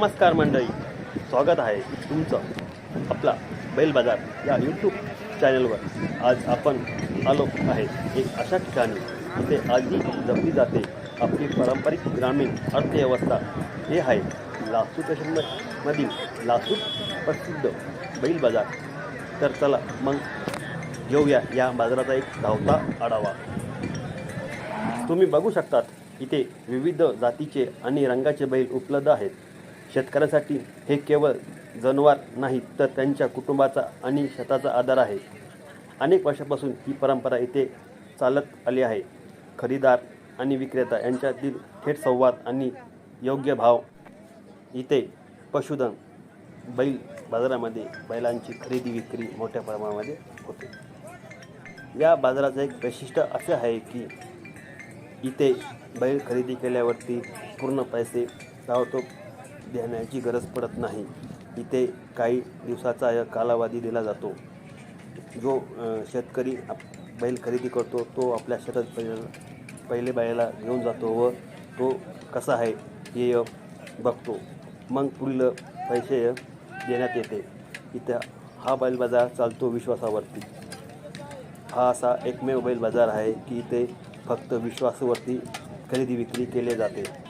नमस्कार मंडळी. स्वागत आहे तुमचं आपला बैल बाजार या यूट्यूब चॅनलवर आज आपण आलो आहे. एक अशा ठिकाणी जिथे आजही जपली जाते आपली पारंपरिक ग्रामीण अर्थव्यवस्था. हे आहे लासूर मधील लासूर प्रसिद्ध बैल बाजार. तर चला मग घेऊया या बाजाराचा एक धावता आढावा. तुम्ही बघू शकतात इथे विविध जातीचे आणि रंगाचे बैल उपलब्ध आहेत. शेतकऱ्यासाठी हे केवळ जनावर नाही तर त्यांच्या कुटुंबाचा आणि शेताचा आधार आहे. अनेक वर्षापासून ही परंपरा इथे चालत आली आहे. खरीदार आणि विक्रेता यांच्यातील थेट संवाद आणि योग्य भाव. इथे पशुधन बैल बाजारामध्ये बैलांची खरेदी विक्री मोठ्या प्रमाणामध्ये होते. या बाजाराचं एक वैशिष्ट्य असे आहे की इथे बैल खरेदी केल्यावरती पूर्ण पैसे धावतो. देण्याची गरज पडत नाही. इथे काही दिवसाचा कालावधी दिला जातो. जो शेतकरी आप- बैल खरेदी करतो तो आपल्या शेतात पहिले पहिले बैलाला घेऊन जातो व तो कसा आहे हे बघतो. मग पुढील पैसे देण्यात येते. इथं हा बैल बाजार चालतो विश्वासावरती. हा असा एकमेव बैल बाजार आहे की इथे फक्त विश्वासावरती खरेदी विक्री केले जाते.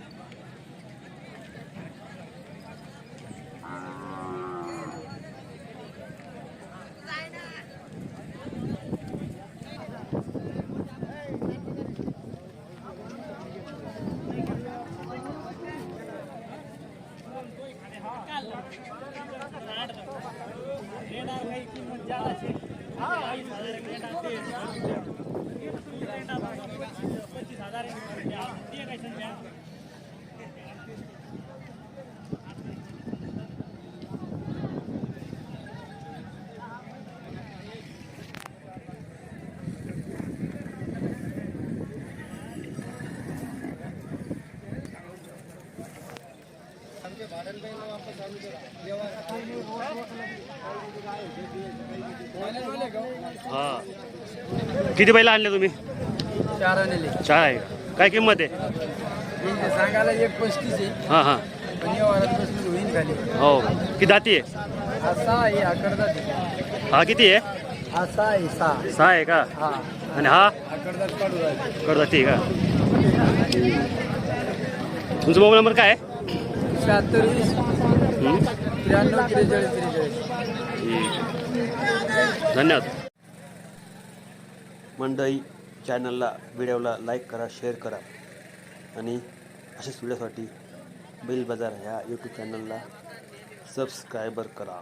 साधारण हां. किती बैल आणले तुम्ही? चार आणले. चार आहे का? काय किंमत आहे? सांगायला एक पस्तीस आहे. हां हां. पण या वारात बसून होईन खाली. हो. किती दाती आहे? हा सहा आहे हा कडदात हा किती आहे? हा सहा आहे सहा. सहा आहे का? हा. आणि हा? हा कडदात काढू राहिले. करदाती आहे का? तुमचा मोबाईल नंबर काय आहे? शहात्तर वीस. हं? त्र्याण्णव त्रेचाळीस त्रेचाळीस. ठीक. धन्यवाद मंडई चॅनलला व्हिडिओला लाईक करा शेअर करा आणि अशाच व्हिडिओसाठी बैल बाजार ह्या यूट्यूब चॅनलला सबस्क्रायबर करा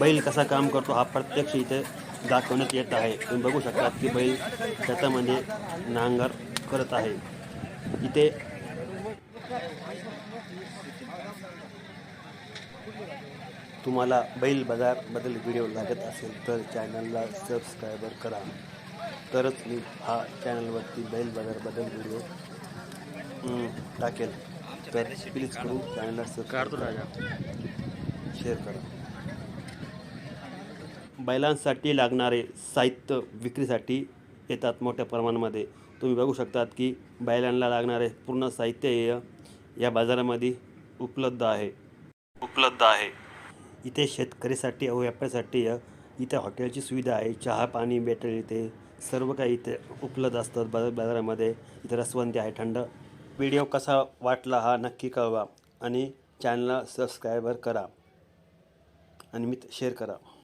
बैल कसा काम करतो हा प्रत्यक्ष इथे दाखवण्यात येत आहे. तुम्ही बघू शकता की बैल शेतामध्ये नांगर करत आहे. इथे तुम्हाला बैल बाजारबद्दल व्हिडिओ लागत असेल तर चॅनलला सबस्क्रायबर करा. तरच मी हा चॅनलवरती बैल बाजारबद्दल व्हिडिओ टाकेल. तर प्लीज करून चॅनलला सबस्क्राईब शेअर करा. बैलांसाठी लागणारे साहित्य विक्रीसाठी येतात मोठ्या प्रमाणामध्ये. तुम्ही बघू शकतात की बैलांना लागणारे पूर्ण साहित्य या बाजारामध्ये उपलब्ध आहे. उपलब्ध आहे. इथे शेतकरीसाठी व व्यापाऱ्यासाठी इथे हॉटेलची सुविधा आहे. चहा पाणी भेटेल इथे सर्व काही इथे उपलब्ध असतात बाजार बाजारामध्ये. इथे रसवंती आहे थंड. व्हिडिओ कसा वाटला हा नक्की कळवा आणि चॅनलला सबस्क्रायबर करा आणि मी शेअर करा.